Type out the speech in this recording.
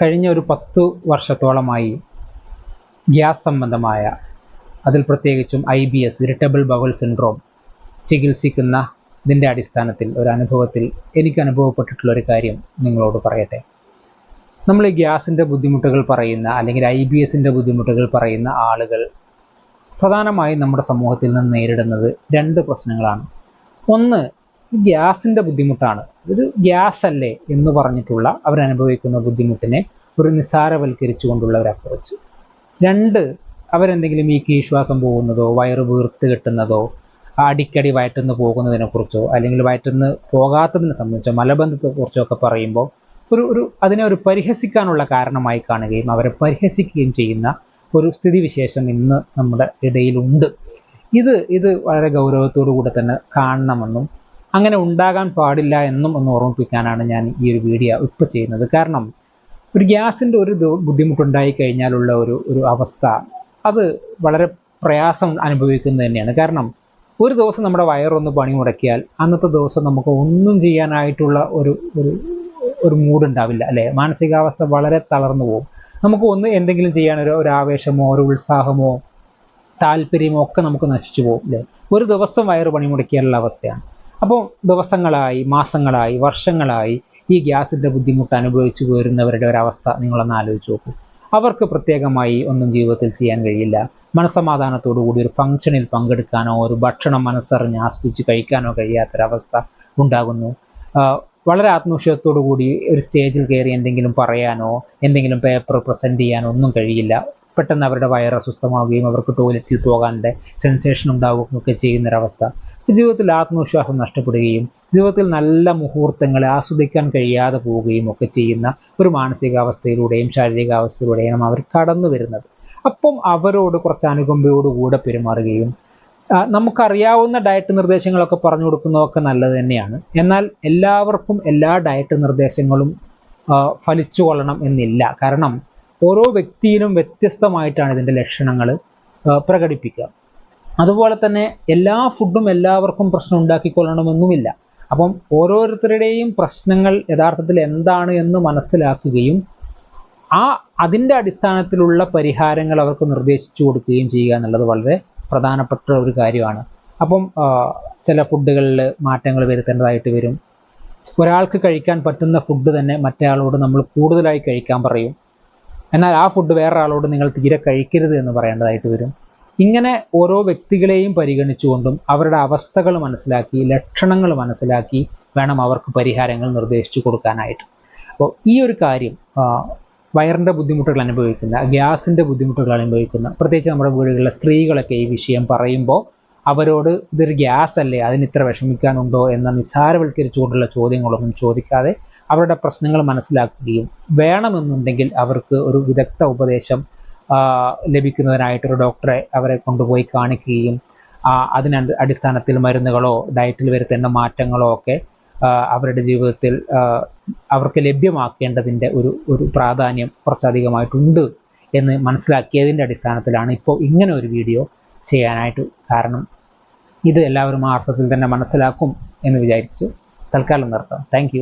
കഴിഞ്ഞ ഒരു പത്തു വർഷത്തോളമായി ഗ്യാസ് സംബന്ധമായ അതിൽ പ്രത്യേകിച്ചും I B S irritable bowel syndrome ചികിത്സിക്കുന്ന ഇതിന്റെ അടിസ്ഥാനത്തിൽ ഒരു അനുഭവത്തിൽ എനിക്ക് അനുഭവപ്പെട്ടിട്ടുള്ള ഒരു കാര്യം നിങ്ങളോട് പറയട്ടെ. നമ്മൾ ഈ ഗ്യാസിന്റെ ബുദ്ധിമുട്ടുകൾ പറയുന്ന അല്ലെങ്കിൽ ഐ ബി എസിന്റെ ബുദ്ധിമുട്ടുകൾ പറയുന്ന ആളുകൾ പ്രധാനമായും നമ്മുടെ സമൂഹത്തിൽ നിന്ന് നേരിടുന്നത് രണ്ട് പ്രശ്നങ്ങളാണ്. ഒന്ന് ഗ്യാസിന്റെ ബുദ്ധിമുട്ടാണ്. ഇത് ഗ്യാസ് അല്ലേ എന്ന് പറഞ്ഞിട്ടുള്ള അവരനുഭവിക്കുന്ന ബുദ്ധിമുട്ടിനെ ഒരു നിസ്സാരവൽക്കരിച്ചുകൊണ്ടുള്ള ഒരു അപ്രോച്ച് രണ്ട് അവരെന്തെങ്കിലും ഈ കീശ്വാസം പോകുന്നതോ വയറ് വീർത്ത് കെട്ടുന്നതോ അടിക്കടി വയറ്റുന്ന് പോകുന്നതിനെക്കുറിച്ചോ അല്ലെങ്കിൽ വയറ്റുനിന്ന് പോകാത്തതിനെ സംബന്ധിച്ചോ മലബന്ധത്തെക്കുറിച്ചോ ഒക്കെ പറയുമ്പോൾ ഒരു ഒരു അതിനെ ഒരു പരിഹസിക്കാനുള്ള കാരണമായി കാണുകയും അവരെ പരിഹസിക്കുകയും ചെയ്യുന്ന ഒരു സ്ഥിതിവിശേഷം ഇന്ന് നമ്മുടെ ഇടയിലുണ്ട്. ഇത് ഇത് വളരെ ഗൗരവത്തോടു കൂടെ തന്നെ കാണണമെന്നും അങ്ങനെ ഉണ്ടാകാൻ പാടില്ല എന്നും ഒന്ന് ഓർമ്മിപ്പിക്കാനാണ് ഞാൻ ഈ ഒരു വീഡിയോ ഇപ്പോൾ ചെയ്യുന്നത്. കാരണം ഒരു ഗ്യാസിന്റെ ഒരു ബുദ്ധിമുട്ടുണ്ടായി കഴിഞ്ഞാലുള്ള ഒരു ഒരു അവസ്ഥ അത് വളരെ പ്രയാസം അനുഭവിക്കുന്നത് തന്നെയാണ്. കാരണം ഒരു ദിവസം നമ്മുടെ വയറൊന്ന് പണി മുടക്കിയാൽ അന്നത്തെ ദിവസം നമുക്ക് ഒന്നും ചെയ്യാനായിട്ടുള്ള ഒരു ഒരു ഒരു മൂഡ് ഉണ്ടാവില്ല അല്ലേ? മാനസികാവസ്ഥ വളരെ തളർന്നു പോകും. നമുക്ക് ഒന്ന് എന്തെങ്കിലും ചെയ്യാൻ ഒരു ഒരു ആവേശമോ ഒരു ഉത്സാഹമോ താല്പര്യമോ ഒക്കെ നമുക്ക് നശിച്ചു പോകും അല്ലേ? ഒരു ദിവസം വയറ് പണിമുടക്കിയാലുള്ള അവസ്ഥയാണ്. അപ്പോൾ ദിവസങ്ങളായി മാസങ്ങളായി വർഷങ്ങളായി ഈ ഗ്യാസിന്റെ ബുദ്ധിമുട്ട് അനുഭവിച്ചു പോരുന്നവരുടെ ഒരവസ്ഥ നിങ്ങളൊന്ന് ആലോചിച്ച് നോക്കൂ. അവർക്ക് പ്രത്യേകമായി ഒന്നും ജീവിതത്തിൽ ചെയ്യാൻ കഴിയില്ല. മനസ്സമാധാനത്തോടു കൂടി ഒരു ഫംഗ്ഷനിൽ പങ്കെടുക്കാനോ ഒരു ഭക്ഷണം മനസ്സറിഞ്ഞ് ആസ്വദിച്ച് കഴിക്കാനോ കഴിയാത്തൊരവസ്ഥ ഉണ്ടാകുന്നു. വളരെ ആത്മവിശ്വാസത്തോടു കൂടി ഒരു സ്റ്റേജിൽ കയറി എന്തെങ്കിലും പറയാനോ എന്തെങ്കിലും പേപ്പർ പ്രസന്റ് ചെയ്യാനോ ഒന്നും കഴിയില്ല. പെട്ടെന്ന് അവരുടെ വയറ് അസ്വസ്ഥമാവുകയും അവർക്ക് ടോയ്ലറ്റിൽ പോകാന്റെ സെൻസേഷൻ ഉണ്ടാവുകയും ഒക്കെ ചെയ്യുന്നൊരവസ്ഥ. ജീവിതത്തിൽ ആത്മവിശ്വാസം നഷ്ടപ്പെടുകയും ജീവിതത്തിൽ നല്ല മുഹൂർത്തങ്ങളെ ആസ്വദിക്കാൻ കഴിയാതെ പോവുകയും ഒക്കെ ചെയ്യുന്ന ഒരു മാനസികാവസ്ഥയിലൂടെയും ശാരീരികാവസ്ഥയിലൂടെയും അവർ കടന്നു വരുന്നത്. അപ്പം അവരോട് കുറച്ച് അനുകമ്പയോടുകൂടെ പെരുമാറുകയും നമുക്കറിയാവുന്ന ഡയറ്റ് നിർദ്ദേശങ്ങളൊക്കെ പറഞ്ഞു കൊടുക്കുന്നതൊക്കെ നല്ലത് തന്നെയാണ്. എന്നാൽ എല്ലാവർക്കും എല്ലാ ഡയറ്റ് നിർദ്ദേശങ്ങളും ഫലിച്ചു കൊള്ളണം എന്നില്ല. കാരണം ഓരോ വ്യക്തിയിലും വ്യത്യസ്തമായിട്ടാണ് ഇതിന്റെ ലക്ഷണങ്ങൾ പ്രകടിപ്പിക്കുക. അതുപോലെ തന്നെ എല്ലാ ഫുഡും എല്ലാവർക്കും പ്രശ്നം ഉണ്ടാക്കിക്കൊള്ളണമെന്നുമില്ല. അപ്പം ഓരോരുത്തരുടെയും പ്രശ്നങ്ങൾ യഥാർത്ഥത്തിൽ എന്താണ് എന്ന് മനസ്സിലാക്കുകയും ആ അതിന്റെ അടിസ്ഥാനത്തിലുള്ള പരിഹാരങ്ങൾ അവർക്ക് നിർദ്ദേശിച്ചു കൊടുക്കുകയും ചെയ്യുക എന്നുള്ളത് വളരെ പ്രധാനപ്പെട്ട ഒരു കാര്യമാണ്. അപ്പം ചില ഫുഡുകളിൽ മാറ്റങ്ങൾ വരുത്തേണ്ടതായിട്ട് വരും. ഒരാൾക്ക് കഴിക്കാൻ പറ്റുന്ന ഫുഡ് തന്നെ മറ്റേ നമ്മൾ കൂടുതലായി കഴിക്കാൻ പറയും. എന്നാൽ ആ ഫുഡ് വേറൊരാളോട് നിങ്ങൾ തീരെ കഴിക്കരുത് എന്ന് പറയേണ്ടതായിട്ട് വരും. ഇങ്ങനെ ഓരോ വ്യക്തികളെയും പരിഗണിച്ചുകൊണ്ടും അവരുടെ അവസ്ഥകൾ മനസ്സിലാക്കി ലക്ഷണങ്ങൾ മനസ്സിലാക്കി വേണം അവർക്ക് പരിഹാരങ്ങൾ നിർദ്ദേശിച്ചു കൊടുക്കാനായിട്ട്. അപ്പോൾ ഈ ഒരു കാര്യം വയറിന്റെ ബുദ്ധിമുട്ടുകൾ അനുഭവിക്കുന്ന ഗ്യാസിന്റെ ബുദ്ധിമുട്ടുകൾ അനുഭവിക്കുന്ന പ്രത്യേകിച്ച് നമ്മുടെ വീടുകളിലെ സ്ത്രീകളൊക്കെ ഈ വിഷയം പറയുമ്പോൾ അവരോട് ഇതൊരു ഗ്യാസ് അല്ലേ അതിന് ഇത്ര വിഷമിക്കാനുണ്ടോ എന്ന നിസ്സാരവൽക്കരിച്ചുകൊണ്ടുള്ള ചോദ്യങ്ങളൊന്നും ചോദിക്കാതെ അവരുടെ പ്രശ്നങ്ങൾ മനസ്സിലാക്കുകയും വേണമെന്നുണ്ടെങ്കിൽ അവർക്ക് ഒരു വിദഗ്ധ ഉപദേശം ലഭിക്കുന്നതിനായിട്ടൊരു ഡോക്ടറെ അവരെ കൊണ്ടുപോയി കാണിക്കുകയും അതിന് അടിസ്ഥാനത്തിൽ മരുന്നുകളോ ഡയറ്റിൽ വരുത്തേണ്ട മാറ്റങ്ങളോ ഒക്കെ അവരുടെ ജീവിതത്തിൽ അവർക്ക് ലഭ്യമാക്കേണ്ടതിന്റെ ഒരു ഒരു പ്രാധാന്യം കുറച്ചധികമായിട്ടുണ്ട് എന്ന് മനസ്സിലാക്കിയതിന്റെ അടിസ്ഥാനത്തിലാണ് ഇപ്പോൾ ഇങ്ങനെ ഒരു വീഡിയോ ചെയ്യാനായിട്ട് കാരണം. ഇത് എല്ലാവരും ആ അർത്ഥത്തിൽ തന്നെ മനസ്സിലാക്കും എന്ന് വിചാരിച്ച് തൽക്കാലം നിർത്താം. താങ്ക്